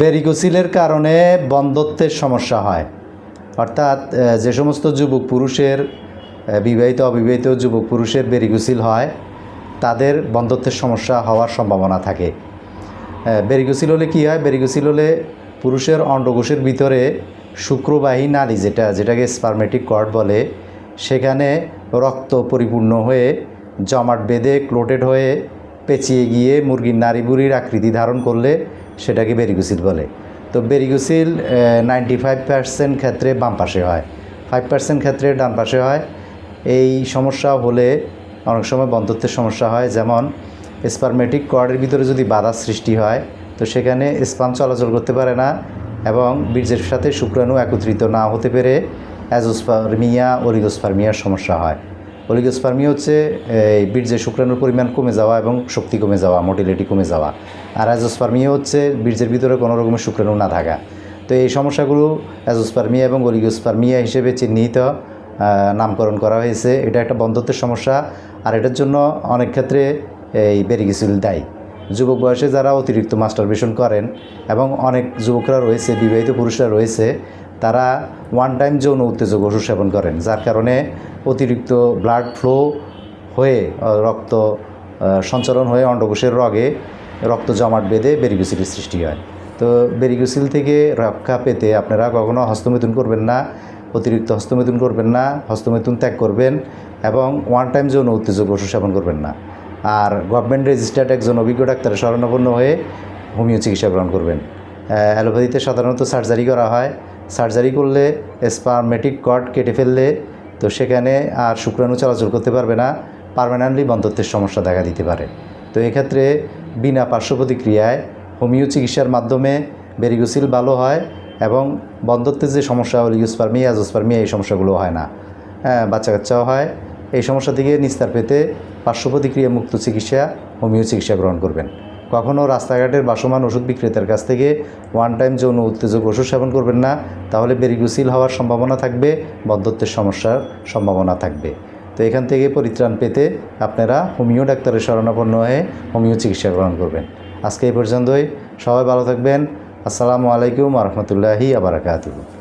বেরিকোসিলের কারণে বন্ধত্বের সমস্যা হয়। অর্থাৎ যে সমস্ত যুবক পুরুষের বিবাহিত, অবিবাহিত যুবক পুরুষের বেরিকোসিল হয়, তাদের বন্ধত্বের সমস্যা হওয়ার সম্ভাবনা থাকে। বেরিকোসিল হলে কী হয়? বেরিকোসিল হলে পুরুষের অন্ডকোষের ভিতরে শুক্রবাহী নালী যেটা, যেটাকে স্পারমেটিক কর্ড বলে, সেখানে রক্ত পরিপূর্ণ হয়ে জমাট বেঁধে ক্লোটেড হয়ে পেঁচিয়ে গিয়ে মুরগির নারী বুড়ির আকৃতি ধারণ করলে সেটাকে বেরিকোসিল বলে। তো বেরিকোসিল নাইনটি ফাইভ পার্সেন্ট ক্ষেত্রে বাম পাশে হয়। ফাইভ পার্সেন্ট ক্ষেত্রে ডান পাশে হয়। এই সমস্যা হলে অনেক সময় বন্ধত্বের সমস্যা হয়। যেমন স্পারমেটিক কর্ডের ভিতরে যদি বাধা সৃষ্টি হয়, তো সেখানে স্পাম চলাচল করতে পারে না এবং বীর্যের সাথে শুক্রাণু একত্রিত না হতে পেরে অ্যাজোস্পার্মিয়া অলিগোস্পার্মিয়ার সমস্যা হয়। অলিগোস্পার্মিয়া হচ্ছে, এই বীর্যের শুক্রাণুর পরিমাণ কমে যাওয়া এবং শক্তি কমে যাওয়া, মোটিলিটি কমে যাওয়া। আর অ্যাজোস্পার্মিয়া হচ্ছে, বীর্যের ভিতরে কোনো রকমের শুক্রাণু না থাকা। তো এই সমস্যাগুলো অ্যাজোস্পার্মিয়া এবং অলিগোস্পার্মিয়া হিসেবে চিহ্নিত নামকরণ করা হয়েছে। এটা একটা বন্ধত্বের সমস্যা, আর এটার জন্য অনেক ক্ষেত্রে এই বেরিগিসিল দায়ী। যুবক বয়সে যারা অতিরিক্ত মাস্টারবেশন করেন এবং অনেক যুবকরা রয়েছে, বিবাহিত পুরুষরা রয়েছে তারা ওয়ান টাইম যৌন উত্তেজক ওষুধ সেবন করেন, যার কারণে অতিরিক্ত ব্লাড ফ্লো হয়ে রক্ত সঞ্চালন হয়ে অন্ডকোষের রগে রক্ত জমাট বেঁধে বেরিগুসিলের সৃষ্টি হয়। তো বেরিগুসিল থেকে রক্ষা পেতে আপনারা কখনো হস্তমিথুন করবেন না, অতিরিক্ত হস্তমিথুন করবেন না, হস্তমিথুন ত্যাগ করবেন এবং ওয়ান টাইম যৌন উত্তেজক ওষুধ সেবন করবেন না। আর গভর্নমেন্ট রেজিস্টার্ড একজন অভিজ্ঞ ডাক্তারের শরণাপন্ন হয়ে হোমিও চিকিৎসা গ্রহণ করবেন। অ্যালোপ্যাথিতে সাধারণত সার্জারি করা হয় সার্জারি করলে স্পারমেটিক কর্ড কেটে ফেললে তো সেখানে আর শুক্রাণু চলাচল করতে পারবে না পারমানেন্টলি বন্ধত্বের সমস্যা দেখা দিতে পারে। তো এক্ষেত্রে বিনা পার্শ্ব প্রতিক্রিয়ায় হোমিও চিকিৎসার মাধ্যমে বেরিগোসিল ভালো হয় এবং বন্ধত্বের যে সমস্যা অলিগোস্পার্মিয়া অ্যাজোস্পার্মিয়া এই সমস্যাগুলো হয় না। হ্যাঁ বাচ্চা কাচ্চাও হয়। এই সমস্যা থেকে নিস্তার পেতে পার্শ্ব প্রতিক্রিয়া মুক্ত চিকিৎসা হোমিও চিকিৎসা গ্রহণ করবেন। কখনও রাস্তাঘাটের বাসমান ওষুধ বিক্রেতার কাছ থেকে ওয়ান টাইম যৌন উত্তেজক ওষুধ সেবন করবেন না, তাহলে বেরিগুসিল হওয়ার সম্ভাবনা থাকবে, বদ্ধত্বের সমস্যার সম্ভাবনা থাকবে। তো এখান থেকে পরিত্রাণ পেতে আপনারা হোমিও ডাক্তারের শরণাপন্ন হয়ে হোমিও চিকিৎসা গ্রহণ করবেন। আজকে এই পর্যন্তই। সবাই ভালো থাকবেন। আসসালামু আলাইকুম রহমতুল্লাহি আবরাকাতুহ